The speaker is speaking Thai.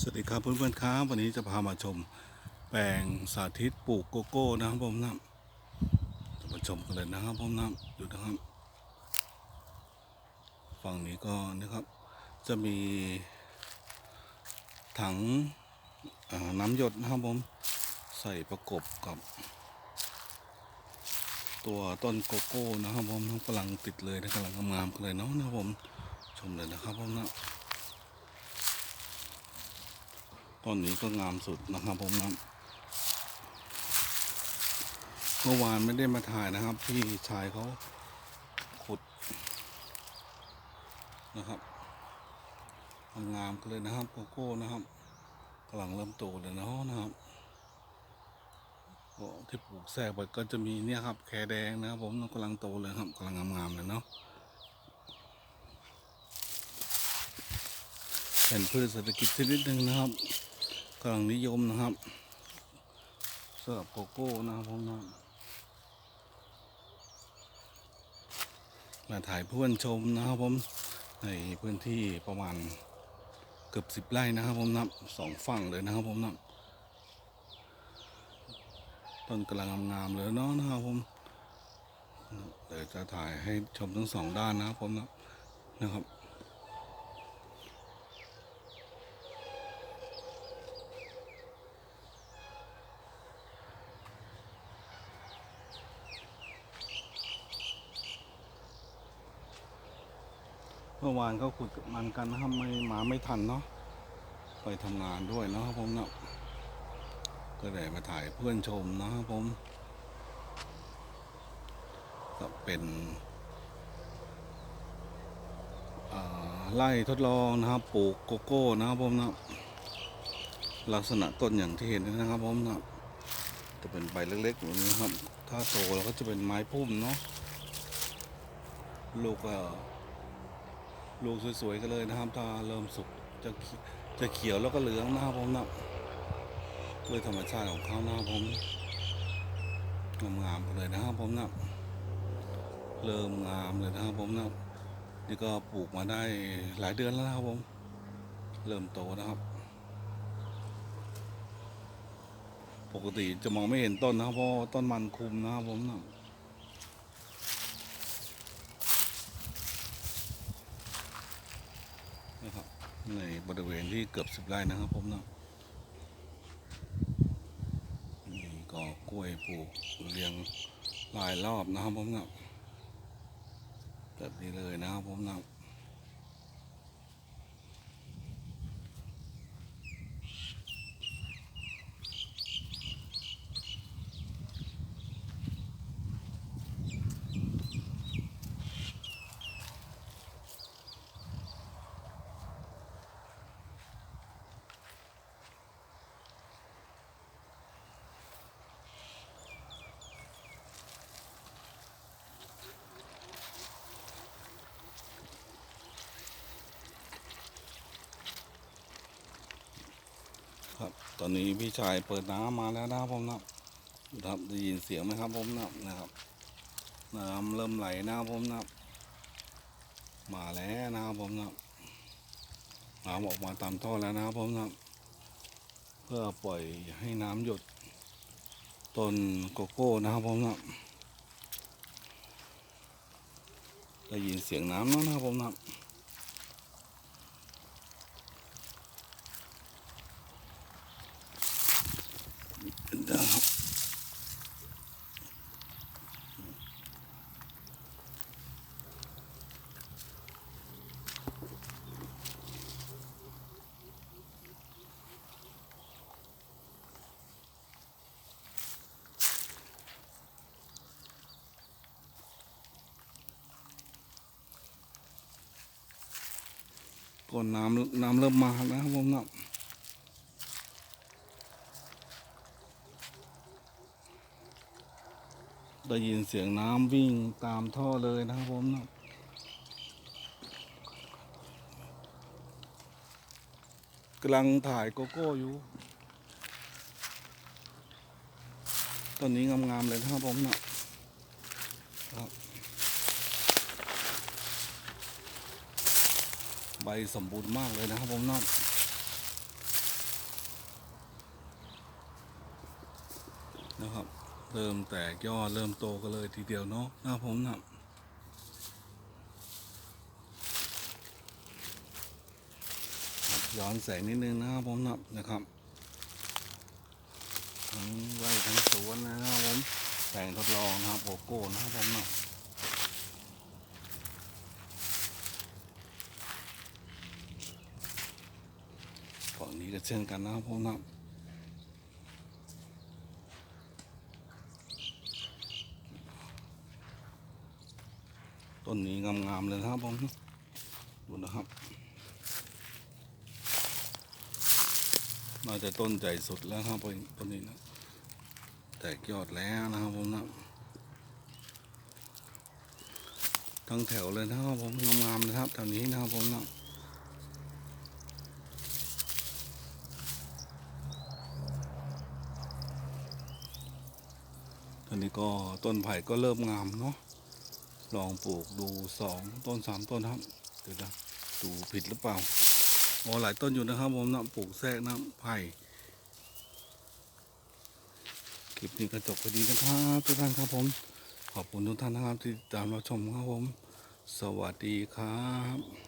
สวัสดีครับเพื่อนๆครับวันนี้จะพามาชมแปลงสาธิตปลูกโกโก้นะครับผมนะจะมาชมกันเลยนะครับผมนะดูนะครับฝั่งนี้ก็นะครับ จะมีถังน้ำหยดนะครับผมใส่ประกบกับ ตัวต้นโกโก้นะครับผมกำลังติดเลยนะกำลังงามๆกันเลยเนาะนะครับผมชมเลยนะครับผมนะ ต้นนี้ก็งามสุดนะครับผมนะเมื่อวานไม่ได้มาถ่ายนะครับ พี่ชายเขาขุดนะครับงามกันเลยนะครับโกโก้นะครับกำลังเริ่มโตเลยเนาะนะครับก็ที่ปลูกแทรกไปก็จะมีเนี่ยครับ แคแดงนะครับ ผมกำลังโตเลยครับกำลังงามๆเลยเนาะเป็นพืชเศรษฐกิจชนิดหนึ่งนะครับ กำลังนิยมนะครับสำหรับโกโก้นะครับผมนะมาถ่ายเพื่อนชมนะครับผมในพื้นที่ประมาณเกือบสิบไร่นะครับผมนับสองฝั่งเลยนะครับผมนับต้นกำลังงามๆเลยเนาะนะครับผมเดี๋ยวจะถ่ายให้ชมทั้งสองด้านนะครับผมนะนะครับ มื่อวานก็ขุดมันกันนะครับไม่มาไม่ทันเนาะไปทำงานด้วยนะครับผมเนาะก็เลยมาถ่ายเพื่อนชมนะครับผมก็เป็นไล่ทดลองนะครับปลูกโกโก้นะครับผมนะลักษณะต้นอย่างที่เห็นนี่นะครับผมนะจะเป็นใบเล็กๆแบบนี้ครับ ถ้าโตแล้วก็จะเป็นไม้พุ่มเนาะลูกก็ ลูกสวยๆกันเลยนะครับถ้าเริ่มสุกจะจะเขียวแล้วก็เหลืองนะครับผมนะด้วยธรรมชาติของเขานะครับผมงามๆกันเลยนะครับผมนะเริ่มงามเลยนะครับผมนะนี่ก็ปลูกมาได้หลายเดือนแล้วนะครับผม เริ่มโตนะครับ ปกติจะมองไม่เห็นต้นนะครับเพราะต้นมันคุมนะครับผมนะ นะครับใน บริเวณที่เกือบสิบไร่นะครับผมเนาะนี่ก็กล้วยปลูกเรียงหลายรอบนะครับผมเนาะแบบนี้เลยนะครับผมเนาะ อนนี้พี่ชายเปิดน้ำมาแล้วนะครับผมนะครับได้ยินเสียงไหมครับผมนะนะครับน้ำเริ่มไหลนะครับผมนะมาแล้วนะครับผมนะน้ำออกมาตามท่อแล้วนะครับผมนะเพื่อปล่อยให้น้ำหยดต้นโกโก้นะครับผมนะได้ยินเสียงน้ำเนาะนะครับผมนะ ก่อนน้ำน้ำเริ่มมานะครับผมเนะได้ยินเสียงน้ำวิ่งตามท่อเลยนะครับผมนะกำลังถ่ายโกโก้อยู่ ตอนนี้งามๆเลยนะครับผมนะ ใบสมบูรณ์มากเลยนะครับผมนอดนะครับ เริ่มแตกยอดเริ่มโตกันเลยทีเดียวเนาะนะผมนะย้อนแสงนิดนึงนะครับผมนะนะครับทั้งไร่ทั้งสวนนะครับผมแสงทดลองนะครับโกโก้นะครับผมนะ ฝั่งนี้ก็เช่นกันนะครับผมนะต้นนี้งามๆเลยนะครับผมดูนะครับน่าจะต้นใหญ่สุดแล้วครับต้นนี้นะแตกยอดแล้วนะครับผมนะทั้งแถวเลยนะครับผมงามๆเลยครับแถวนี้นะครับผมนะ ตอนนี้ก็ต้นไผ่ก็เริ่มงามเนาะ ลองปลูกดูสองต้นสามต้นครับ เดี๋ยวนะดูผิดหรือเปล่าโอ้หลายต้นอยู่นะครับผมนะปลูกแทรกน้ำไผ่คลิปนี้ก็จบพอดีนะครับทุกท่านครับผม ขอบคุณทุกท่านนะครับที่ติดตามเราชมครับผม สวัสดีครับ